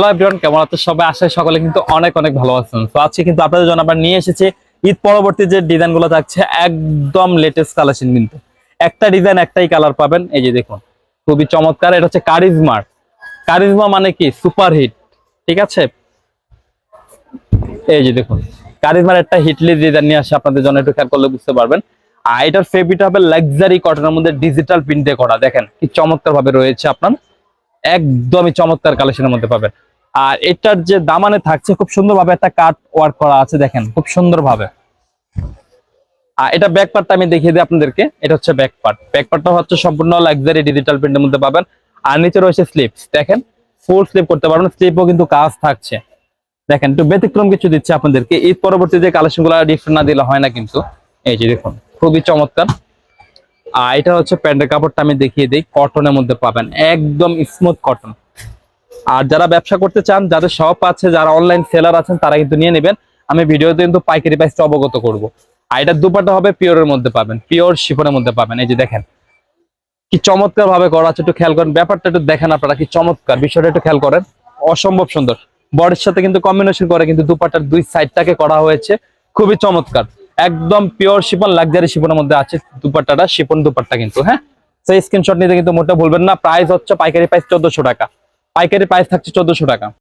Hello everyone কেমন আছেন সবাই? সকলে কিন্তু অনেক অনেক ভালো আছেন। তো আজকে কিন্তু আপনাদের জন্য আমরা নিয়ে এসেছি ঈদ পরবর্তী যে ডিজাইনগুলো থাকছে, একদম লেটেস্ট কালেকশন কিন্তু। একটা ডিজাইন একটাই কালার পাবেন। এই যে দেখুন, খুবই চমৎকার। এটা হচ্ছে কারিজমার কারিজমা মানে কি? সুপার হিট ঠিক আছে? এই যে দেখুন কারিজমার একটা হিটলি ডিজাইন নিয়ে আসে আপনাদের জন্য, একটু খেয়াল করলে বুঝতে পারবেন। আর এটার হবে লাক্সারি কটনের মধ্যে ডিজিটাল প্রিন্টে করা দেখেন, কি চমৎকার ভাবে রয়েছে আপনার। একদমই চমৎকার কালেকশনের মধ্যে পাবেন। আর এটার যে দামানে থাকছে, খুব সুন্দরভাবে একটা কাট ওয়ার্ক করা আছে, দেখেন, খুব সুন্দরভাবে। আর এটা ব্যাক পার্টটা আমি দেখিয়ে দিই আপনাদেরকে। এটা হচ্ছে ব্যাক পার্ট ব্যাক পার্টটা হচ্ছে সম্পূর্ণ লাক্সারি ডিজিটাল প্রিন্টের মধ্যে পাবেন। আর নিচে রয়েছে স্লিপস দেখেন ফুল স্লিপ করতে পারবেন স্লিপও কিন্তু কাজ থাকছে। দেখেন, একটু ব্যতিক্রম কিছু দিচ্ছে আপনাদেরকে। ঈদ পরবর্তী যে কালেকশনগুলো ডিফারেন্ট না দিলে হয় না কিন্তু। এই যে দেখুন, খুবই চমৎকার। আর এটা হচ্ছে প্যান্টের কাপড়টা আমি দেখিয়ে দিই। কটনের মধ্যে পাবেন, একদম স্মুথ কটন আর যারা ব্যবসা করতে চান, যাদের শপ আছে, যারা অনলাইন সেলার আছেন, তারা কিন্তু নিয়ে নেবেন। আমি ভিডিওতে কিন্তু পাইকারি প্রাইসটা অবগত করব। আর এটার দুপাটা হবে পিওরের মধ্যে পাবেন। পিওর শিফনের মধ্যে পাবেন। এই যে দেখেন, কি চমৎকার ভাবে করা আছে। একটু খেয়াল করেন, ব্যাপারটা একটু দেখেন আপনারা, কি চমৎকার। বিষয়টা একটু খেয়াল করেন। অসম্ভব সুন্দর। বডির সাথে কিন্তু কম্বিনেশন করে কিন্তু দুপাটার দুই সাইডটাকে করা হয়েছে। খুবই চমৎকার। একদম পিওর শিপন লাক্সারি শিপনের মধ্যে আছে দুপাট্টাটা শিপন দুপাট্টা কিন্তু হ্যাঁ? সেই স্ক্রিনশট নিতে কিন্তু মোটা ভুলবেন না। প্রাইস হচ্ছে পাইকারি প্রাইস চোদ্দশো টাকা। পাইকারি প্রাইস থাকছে চোদ্দশো টাকা।